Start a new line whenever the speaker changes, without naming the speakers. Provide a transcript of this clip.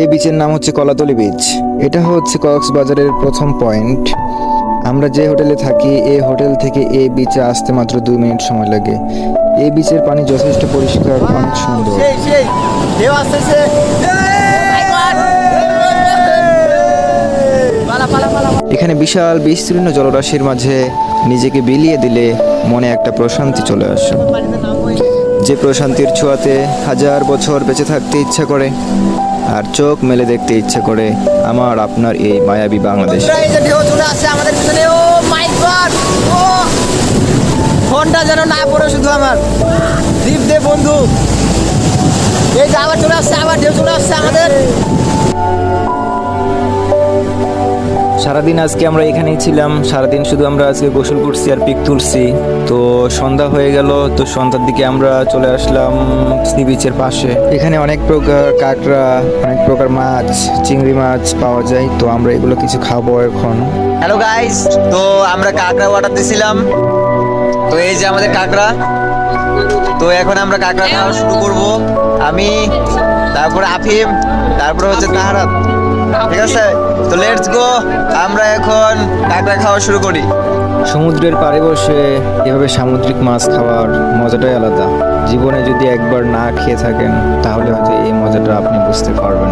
এই বিচের নাম হচ্ছে কলাতলি বিচ এটা হচ্ছে কক্সবাজারের প্রথম পয়েন্ট আমরা যে হোটেলে থাকি এই হোটেল থেকে এই বিচে আসতে মাত্র দুই মিনিট সময় লাগে। এই বিচের পানি যথেষ্ট পরিষ্কার অনেক সুন্দর। এখানে বিশাল বিস্তীর্ণ জলরাশির মাঝে নিজেকে বিলিয়ে দিলে মনে একটা প্রশান্তি চলে আসে। যে প্রশান্তির ছোঁয়াতে হাজার বছর বেঁচে থাকতে ইচ্ছা করে, আর চোখ মেলে দেখতে ইচ্ছে করে আমার আপনার এই মায়াবী বাংলাদেশ।
আমাদের পিছনে, ও মাই গড ফোনটা যেন না পড়ে শুধু আমার। দীপ দে বন্ধু। এই যে আবার চলে আসছে, আবার ঢেউ চলে আসছে আমাদের।
সারাদিন আজকে আমরা এখানেই ছিলাম। সারাদিন শুধু আমরা আজকে গোসল করছি আর পিক তুলছি। তো সন্ধ্যা হয়ে গেল, তো সন্ধ্যার দিকে আমরা চলে আসলাম সি বিচের পাশে। এখানে অনেক প্রকার কাঁকড়া, অনেক প্রকার মাছ, চিংড়ি মাছ পাওয়া যায়। তো আমরা এগুলো কিছু খাব এখন।
হ্যালো গাইস তো আমরা কাঁকড়া অর্ডার দিছিলাম। তো এই যে আমাদের কাঁকড়া। তো এখন আমরা কাঁকড়া খাওয়া শুরু করব। আমি, তারপরে আফিম, তারপরে হচ্ছে তাহারাত। ঠিক আছে? তো লেটস গো আমরা এখন কাঁকড়া খাওয়া শুরু করি।
সমুদ্রের পাড়ে বসে এভাবে সামুদ্রিক মাছ খাওয়ার মজাটাই আলাদা। জীবনে যদি একবার না খেয়ে থাকেন, তাহলে হয়তো এই মজাটা আপনি বুঝতে পারবেন